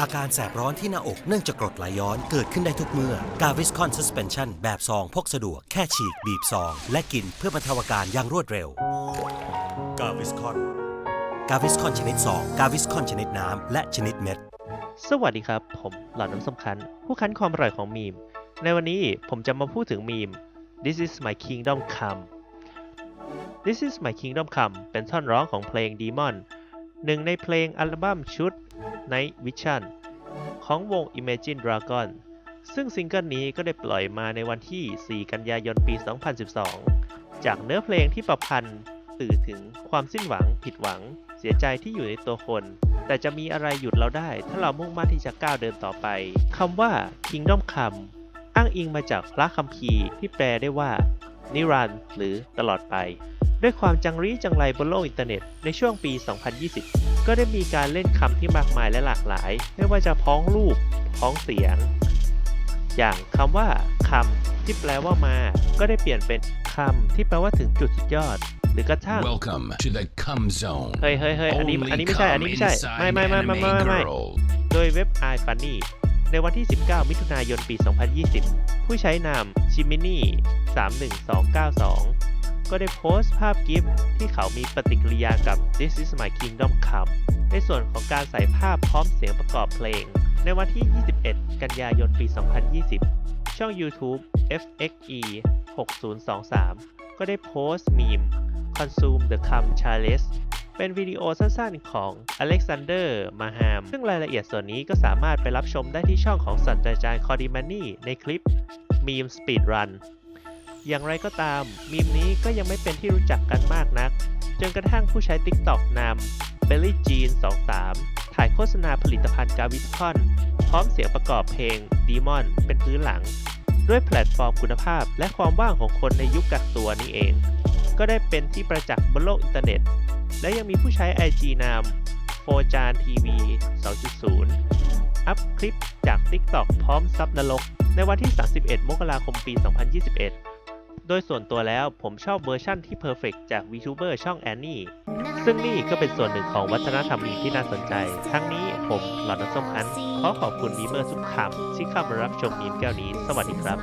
อาการแสบร้อนที่หน้าอกเนื่องจากกรดไหลย้อนเกิดขึ้นได้ทุกเมื่อ กาวิสคอนซัสเพนชั่นแบบซองพกสะดวกแค่ฉีก บีบซอง และกินเพื่อบรรเทาอาการอย่างรวดเร็ว กาวิสคอน กาวิสคอนชนิดซองกาวิสคอนชนิดน้ำ และชนิดเม็ด สวัสดีครับ ผมหลอดน้ำสำคัญ ผู้คั้นความอร่อยของมีม ในวันนี้ผมจะมาพูดถึงมีม This is my kingdom come This is my kingdom come เป็นท่อนร้องของเพลง Demon หนึ่งในเพลงอัลบั้มชุด Night Vision ของวง Imagine Dragon ซึ่งซิงเกิลนี้ก็ได้ปล่อยมาในวันที่ 4 กันยายนปี 2012 จากเนื้อเพลงที่ประพันธ์สื่อถึงความสิ้นหวัง ผิดหวัง เสียใจที่อยู่ในตัวคน แต่จะมีอะไรหยุดเราได้ ถ้าเรามุ่งมั่นที่จะก้าวเดินต่อไปคำว่า Kingdom Come อ้างอิงมาจากพระคัมภีร์ที่แปลได้ว่า นิรันดร์หรือตลอดไป ด้วยความจังรีจังไรบนโลกอินเทอร์เน็ตในช่วงปี 2020 ก็ได้มีการเล่นคำที่มากมายและหลากหลาย ไม่ว่าจะพ้องรูป พ้องเสียง อย่างคำว่าคำที่แปลว่ามา ก็ได้เปลี่ยนเป็นคำที่แปลว่าถึงจุดสุดยอด หรือกระทั่ง Welcome to the cum zone. เฮ้ยเฮ้ยเฮ้ยอันนี้ Only อันนี้ไม่ใช่ อันนี้ cum ไม่ใช่ inside ไม่ไม่ไม่ไม่ไม่ anime ไม่ girl. โดยเว็บ iFunny ในวันที่ 19 มิถุนายน ปี 2020 ผู้ใช้นามชิมินี่31292 ก็ได้โพสต์ภาพกิฟต์ที่เขามีปฏิกิริยากับ This is my kingdom come ในส่วนของการใส่ภาพพร้อมเสียงประกอบเพลง ในวันที่ 21 กันยายนปี 2020 ช่อง YouTube FXE 6023 ก็ได้โพสต์มีม Consume the Cum Challenge เป็นวิดีโอสั้นๆ ของ Alexander Maham ซึ่งรายละเอียดส่วนนี้ก็สามารถไปรับชมได้ที่ช่องของศาสตราจารย์คอดิมานี่ในคลิป Meme Speed Run อย่างไรก็ตาม มีมนี้ก็ยังไม่เป็นที่รู้จักกันมากนัก จนกระทั่งผู้ใช้ TikTok นาม Belly Jean 23 ถ่ายโฆษณาผลิตภัณฑ์กาวิสคอน พร้อมเสียงประกอบเพลง Demon เป็นพื้นหลัง ด้วยแพลตฟอร์มคุณภาพและความว่างของคนในยุคกักตัวนี้เอง ก็ได้เป็นที่ประจักษ์บนโลกอินเทอร์เน็ต และยังมีผู้ใช้ IG นามโฟจานทีวี2.0 อัพคลิปจาก TikTok พร้อมซับนรก ในวันที่ 31 มกราคม ปี 2021 โดยส่วนตัวแล้วผมชอบเวอร์ชั่นที่เพอร์เฟกจาก VTuber ช่องแอนนี่ซึ่งนี่ก็เป็นส่วนหนึ่งของวัฒนธรรมมีที่น่าสนใจ ทั้งนี้ผมหลอนน้ำส้มคันขอขอบคุณมีเมอร์ทุกคำที่เข้ามารับชมมีมแก้วนี้ สวัสดีครับ